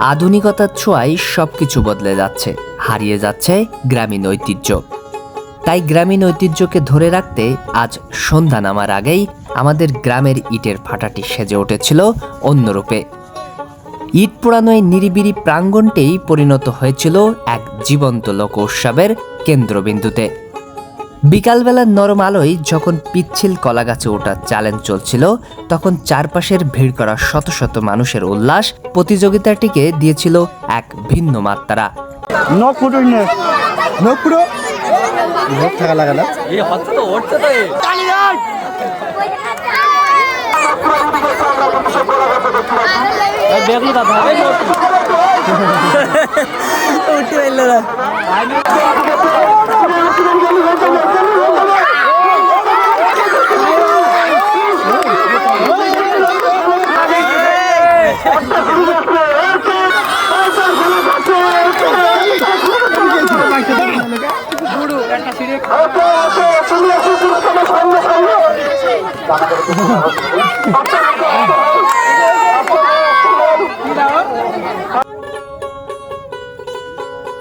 আধুনিকতার ছোঁয়ায় সবকিছু বদলে যাচ্ছে, হারিয়ে যাচ্ছে গ্রামীণ ঐতিহ্য। তাই গ্রামীণ ঐতিহ্যকে ধরে রাখতে আজ সন্ধ্যা নামার আগেই আমাদের গ্রামের ইটের ফাটাটি সেজে উঠেছিল অন্যরূপে। ইট পোড়ানো এই নিরিবিরি প্রাঙ্গণটেই পরিণত হয়েছিল এক জীবন্ত লোক উৎসবের কেন্দ্রবিন্দুতে। বিকালবেলার নরম আলোয় যখন পিচ্ছিল কলাগাছে ওঠার চ্যালেঞ্জ চলছিল তখন চারপাশের ভিড় করা শত শত মানুষের উল্লাস প্রতিযোগিতাটিকে দিয়েছিল এক ভিন্ন মাত্রা। নে।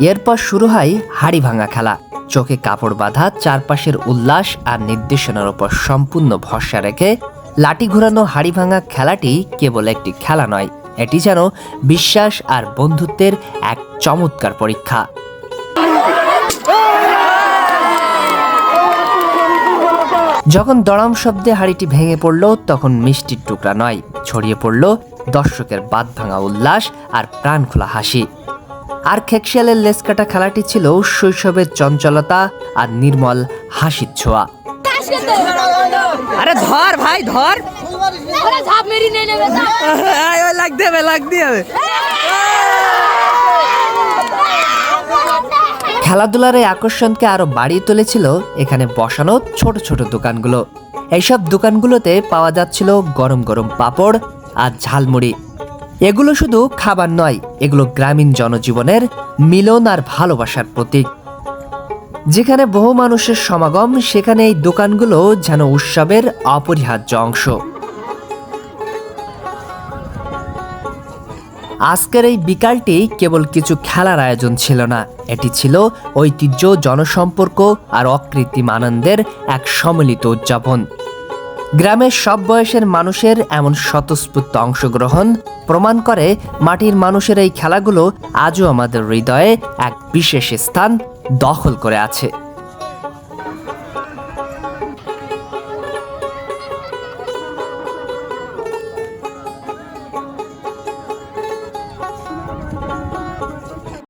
এরপর শুরু হয় হাড়ি ভাঙা খেলা। চোখে কাপড় বাঁধা, চারপাশের উল্লাস আর নির্দেশনার উপর সম্পূর্ণ ভরসা রেখে লাঠি ঘোরানো হাড়ি ভাঙা খেলাটি কেবল একটি খেলা নয়, এটি যেন বিশ্বাস আর বন্ধুত্বের এক চমৎকার পরীক্ষা। যখন দড়াম শব্দে হাড়িটি ভেঙে পড়ল তখন মিষ্টির টুকরা নয় ছড়িয়ে পড়ল দর্শকের বাদ ভাঙা উল্লাস আর প্রাণ খোলা হাসি। আর খেকশিয়ালের লেসকাটা খেলাটি ছিল শৈশবের চঞ্চলতা আর নির্মল হাসির ছোঁয়া। আরে ধর ভাই ধর। ঝাঁপ মেরি নিয়ে নেবে। তো। লাগ দেবে। খেলাধুলার এই আকর্ষণকে আরও বাড়িয়ে তুলেছিল এখানে বসানো ছোট ছোট দোকানগুলো। এইসব দোকানগুলোতে পাওয়া যাচ্ছিল গরম গরম পাপড় আর ঝালমুড়ি। এগুলো শুধু খাবার নয়, এগুলো গ্রামীণ জনজীবনের মিলন আর ভালোবাসার প্রতীক। যেখানে বহু মানুষের সমাগম, সেখানে এই দোকানগুলো যেন উৎসবের অপরিহার্য অংশ। আজকের এই বিকালটি কেবল কিছু খেলার আয়োজন ছিল না। এটি ছিল ঐতিহ্য, জনসম্পর্ক আর অকৃত্রিম আনন্দের এক সম্মিলিত উদযাপন। গ্রামের সব বয়সের মানুষের এমন স্বতঃস্ফূর্ত অংশগ্রহণ প্রমাণ করে মাটির মানুষের এই খেলাগুলো আজও আমাদের হৃদয়ে এক বিশেষ স্থান দখল করে আছে।